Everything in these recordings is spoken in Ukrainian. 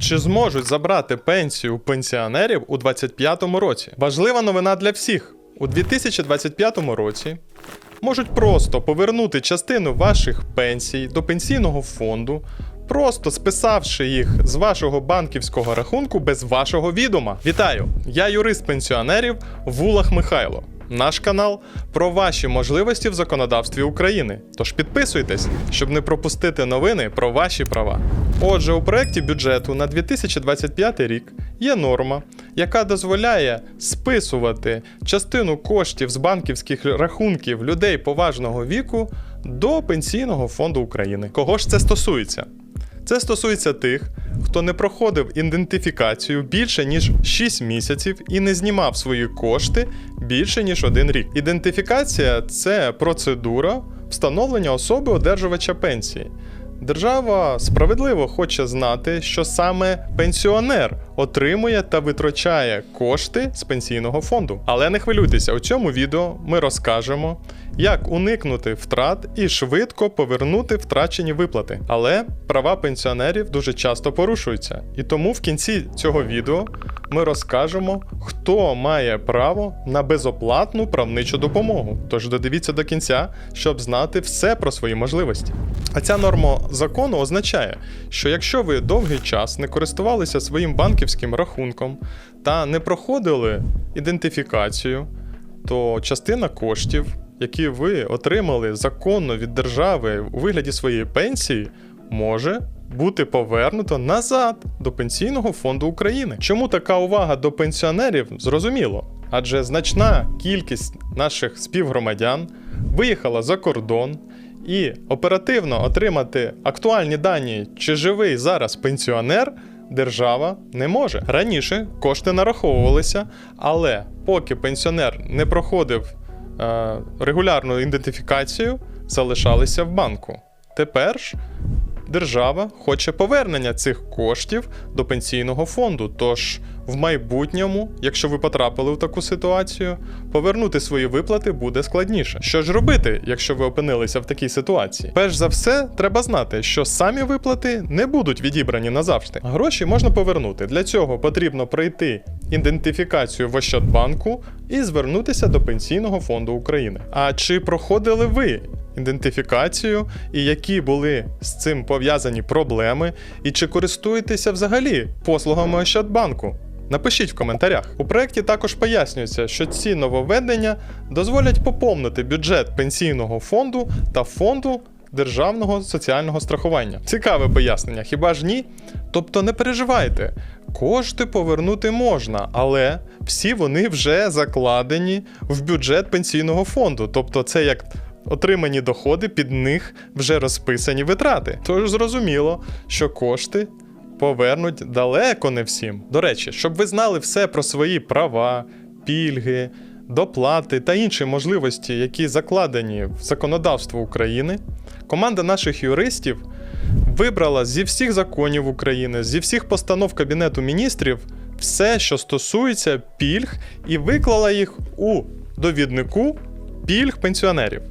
Чи зможуть забрати пенсію пенсіонерів у 2025 році? Важлива новина для всіх. У 2025 році можуть просто повернути частину ваших пенсій до пенсійного фонду, просто списавши їх з вашого банківського рахунку без вашого відома. Вітаю! Я юрист пенсіонерів Вулах Михайло. Наш канал про ваші можливості в законодавстві України. Тож підписуйтесь, щоб не пропустити новини про ваші права. Отже, у проєкті бюджету на 2025 рік є норма, яка дозволяє списувати частину коштів з банківських рахунків людей поважного віку до Пенсійного фонду України. Кого ж це стосується? Це стосується тих, хто не проходив ідентифікацію більше ніж 6 місяців і не знімав свої кошти більше ніж один рік. Ідентифікація це процедура встановлення особи одержувача пенсії. Держава справедливо хоче знати, що саме пенсіонер отримує та витрачає кошти з пенсійного фонду. Але не хвилюйтеся, у цьому відео ми розкажемо, як уникнути втрат і швидко повернути втрачені виплати. Але права пенсіонерів дуже часто порушуються. І тому в кінці цього відео ми розкажемо, хто має право на безоплатну правничу допомогу. Тож додивіться до кінця, щоб знати все про свої можливості. А ця норма закону означає, що якщо ви довгий час не користувалися своїм банківським рахунком та не проходили ідентифікацію, то частина коштів, які ви отримали законно від держави у вигляді своєї пенсії, може бути повернуто назад до Пенсійного фонду України. Чому така увага до пенсіонерів? Зрозуміло. Адже значна кількість наших співгромадян виїхала за кордон, і оперативно отримати актуальні дані, чи живий зараз пенсіонер, держава не може. Раніше кошти нараховувалися, але поки пенсіонер не проходив е, регулярну ідентифікацію, залишалися в банку. Тепер ж держава хоче повернення цих коштів до пенсійного фонду. Тож в майбутньому, якщо ви потрапили в таку ситуацію, повернути свої виплати буде складніше. Що ж робити, якщо ви опинилися в такій ситуації? Перш за все, треба знати, що самі виплати не будуть відібрані назавжди. Гроші можна повернути. Для цього потрібно пройти ідентифікацію в Ощадбанку і звернутися до Пенсійного фонду України. А чи проходили ви ідентифікацію, і які були з цим пов'язані проблеми, і чи користуєтеся взагалі послугами Ощадбанку? Напишіть в коментарях. У проєкті також пояснюється, що ці нововведення дозволять поповнити бюджет пенсійного фонду та фонду державного соціального страхування. Цікаве пояснення, хіба ж ні? Тобто не переживайте, кошти повернути можна, але всі вони вже закладені в бюджет пенсійного фонду. Тобто, це як отримані доходи, під них вже розписані витрати. Тож зрозуміло, що кошти повернуть далеко не всім. До речі, щоб ви знали все про свої права, пільги, доплати та інші можливості, які закладені в законодавство України, команда наших юристів вибрала зі всіх законів України, зі всіх постанов Кабінету міністрів все, що стосується пільг, і виклала їх у довіднику пільг пенсіонерів.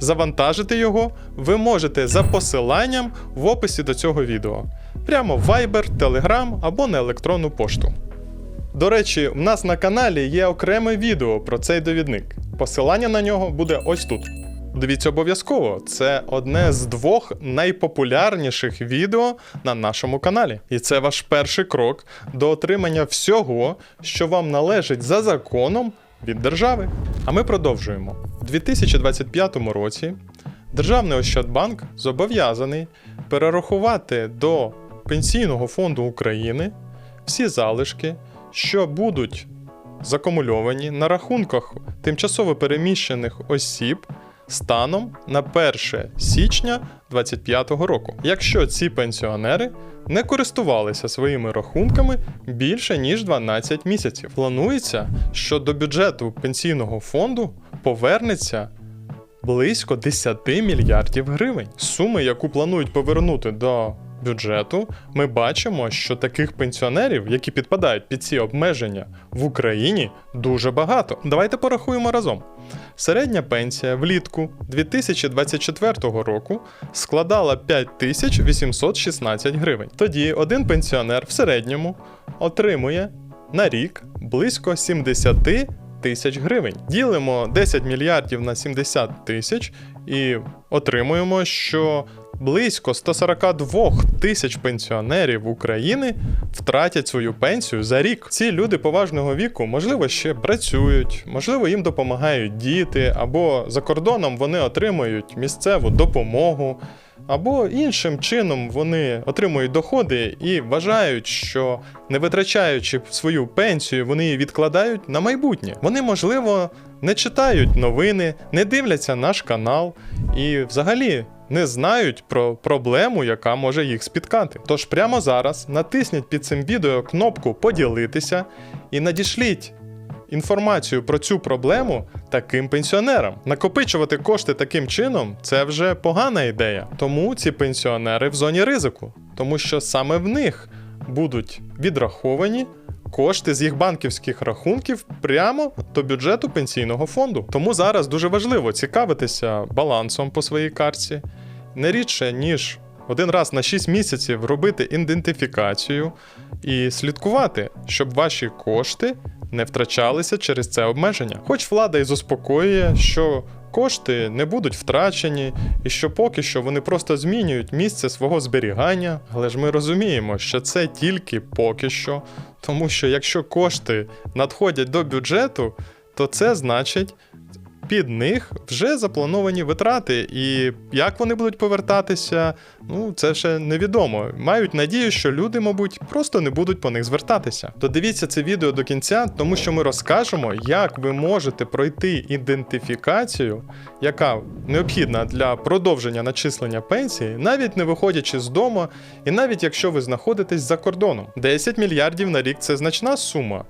Завантажити його ви можете за посиланням в описі до цього відео. Прямо в Viber, Telegram або на електронну пошту. До речі, в нас на каналі є окреме відео про цей довідник. Посилання на нього буде ось тут. Дивіться обов'язково, це одне з двох найпопулярніших відео на нашому каналі. І це ваш перший крок до отримання всього, що вам належить за законом від держави. А ми продовжуємо. У 2025 році Державний Ощадбанк зобов'язаний перерахувати до Пенсійного фонду України всі залишки, що будуть закумульовані на рахунках тимчасово переміщених осіб станом на 1 січня 2025 року, якщо ці пенсіонери не користувалися своїми рахунками більше ніж 12 місяців. Планується, що до бюджету пенсійного фонду повернеться близько 10 мільярдів гривень. Суми, яку планують повернути до бюджету, ми бачимо, що таких пенсіонерів, які підпадають під ці обмеження в Україні, дуже багато. Давайте порахуємо разом. Середня пенсія влітку 2024 року складала 5816 гривень. Тоді один пенсіонер в середньому отримує на рік близько 70 тисяч гривень. Ділимо 10 мільярдів на 70 тисяч і отримуємо, що близько 142 тисяч пенсіонерів України втратять свою пенсію за рік. Ці люди поважного віку, можливо, ще працюють, можливо, їм допомагають діти, або за кордоном вони отримують місцеву допомогу. Або іншим чином вони отримують доходи і вважають, що не витрачаючи свою пенсію, вони її відкладають на майбутнє. Вони, можливо, не читають новини, не дивляться наш канал і взагалі не знають про проблему, яка може їх спіткати. Тож прямо зараз натисніть під цим відео кнопку Поділитися і надішліть інформацію про цю проблему таким пенсіонерам. Накопичувати кошти таким чином це вже погана ідея. Тому ці пенсіонери в зоні ризику, тому що саме в них будуть відраховані. Кошти з їх банківських рахунків прямо до бюджету пенсійного фонду. Тому зараз дуже важливо цікавитися балансом по своїй картці не рідше, ніж один раз на 6 місяців робити ідентифікацію і слідкувати, щоб ваші кошти не втрачалися через це обмеження. Хоч влада і заспокоює, що кошти не будуть втрачені, і що поки що вони просто змінюють місце свого зберігання, але ж ми розуміємо, що це тільки поки що, тому що якщо кошти надходять до бюджету, то це значить. Під них вже заплановані витрати, і як вони будуть повертатися, ну це ще невідомо. Мають надію, що люди, мабуть, просто не будуть по них звертатися. Додивіться це відео до кінця, тому що ми розкажемо, як ви можете пройти ідентифікацію, яка необхідна для продовження начислення пенсії, навіть не виходячи з дому, і навіть якщо ви знаходитесь за кордоном. 10 мільярдів на рік це значна сума,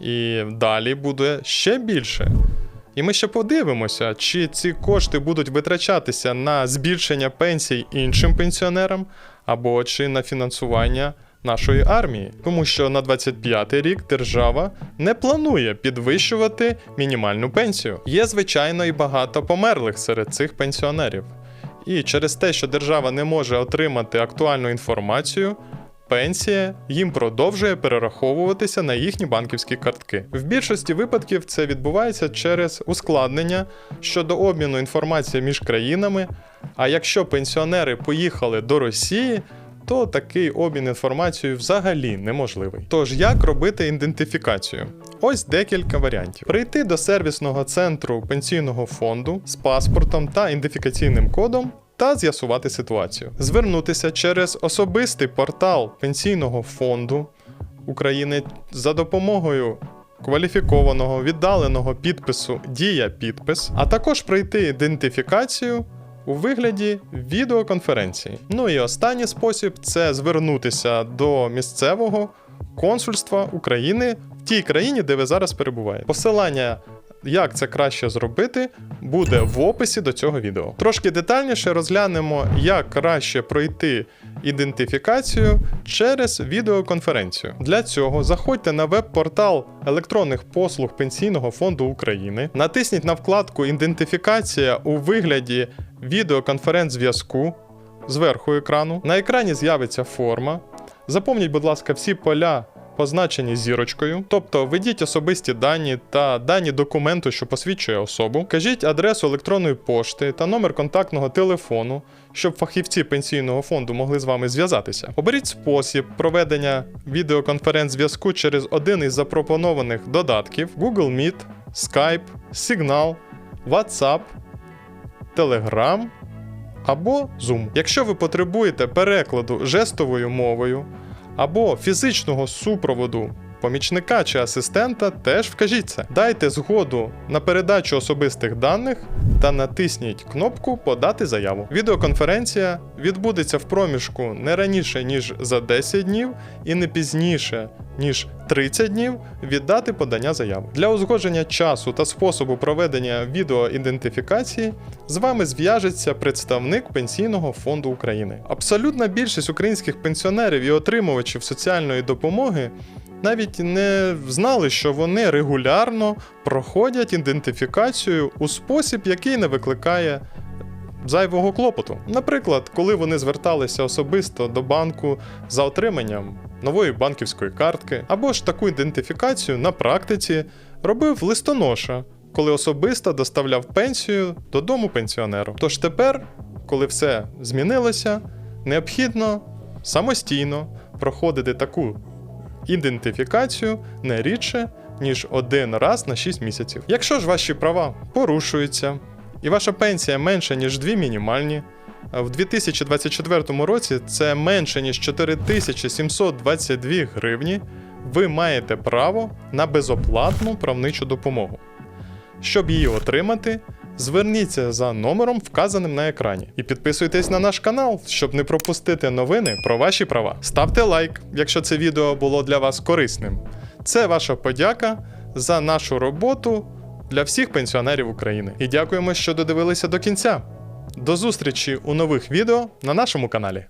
і далі буде ще більше. І ми ще подивимося, чи ці кошти будуть витрачатися на збільшення пенсій іншим пенсіонерам, або чи на фінансування нашої армії. Тому що на 25-й рік держава не планує підвищувати мінімальну пенсію. Є, звичайно, і багато померлих серед цих пенсіонерів. І через те, що держава не може отримати актуальну інформацію, пенсія їм продовжує перераховуватися на їхні банківські картки. В більшості випадків це відбувається через ускладнення щодо обміну інформації між країнами. А якщо пенсіонери поїхали до Росії, то такий обмін інформацією взагалі неможливий. Тож як робити ідентифікацію? Ось декілька варіантів: прийти до сервісного центру пенсійного фонду з паспортом та ідентифікаційним кодом. Та з'ясувати ситуацію, звернутися через особистий портал пенсійного фонду України за допомогою кваліфікованого віддаленого підпису Дія підпис, а також пройти ідентифікацію у вигляді відеоконференції. Ну і останній спосіб це звернутися до місцевого консульства України в тій країні, де ви зараз перебуваєте. Посилання. Як це краще зробити, буде в описі до цього відео. Трошки детальніше розглянемо, як краще пройти ідентифікацію через відеоконференцію. Для цього заходьте на веб-портал електронних послуг Пенсійного фонду України, натисніть на вкладку Ідентифікація у вигляді відеоконференц-зв'язку зверху екрану. На екрані з'явиться форма. Заповніть, будь ласка, всі поля. Позначені зірочкою, тобто введіть особисті дані та дані документу, що посвідчує особу, кажіть адресу електронної пошти та номер контактного телефону, щоб фахівці пенсійного фонду могли з вами зв'язатися. Оберіть спосіб проведення відеоконференц-зв'язку через один із запропонованих додатків: Google Meet, Skype, Signal, WhatsApp, Telegram або Zoom. Якщо ви потребуєте перекладу жестовою мовою або фізичного супроводу помічника чи асистента, теж вкажіть це. Дайте згоду на передачу особистих даних та натисніть кнопку Подати заяву. Відеоконференція відбудеться в проміжку не раніше ніж за 10 днів і не пізніше ніж 30 днів від дати подання заяви. Для узгодження часу та способу проведення відеоідентифікації з вами зв'яжеться представник Пенсійного фонду України. Абсолютна більшість українських пенсіонерів і отримувачів соціальної допомоги навіть не знали, що вони регулярно проходять ідентифікацію у спосіб, який не викликає зайвого клопоту. Наприклад, коли вони зверталися особисто до банку за отриманням нової банківської картки, або ж таку ідентифікацію на практиці робив листоноша, коли особисто доставляв пенсію додому пенсіонеру. Тож тепер, коли все змінилося, необхідно самостійно проходити таку ідентифікацію не рідше, ніж один раз на 6 місяців. Якщо ж ваші права порушуються, і ваша пенсія менша, ніж дві мінімальні, в 2024 році це менше, ніж 4722 гривні, ви маєте право на безоплатну правничу допомогу. Щоб її отримати, зверніться за номером, вказаним на екрані, і підписуйтесь на наш канал, щоб не пропустити новини про ваші права. Ставте лайк, якщо це відео було для вас корисним. Це ваша подяка за нашу роботу для всіх пенсіонерів України. І дякуємо, що додивилися до кінця. До зустрічі у нових відео на нашому каналі.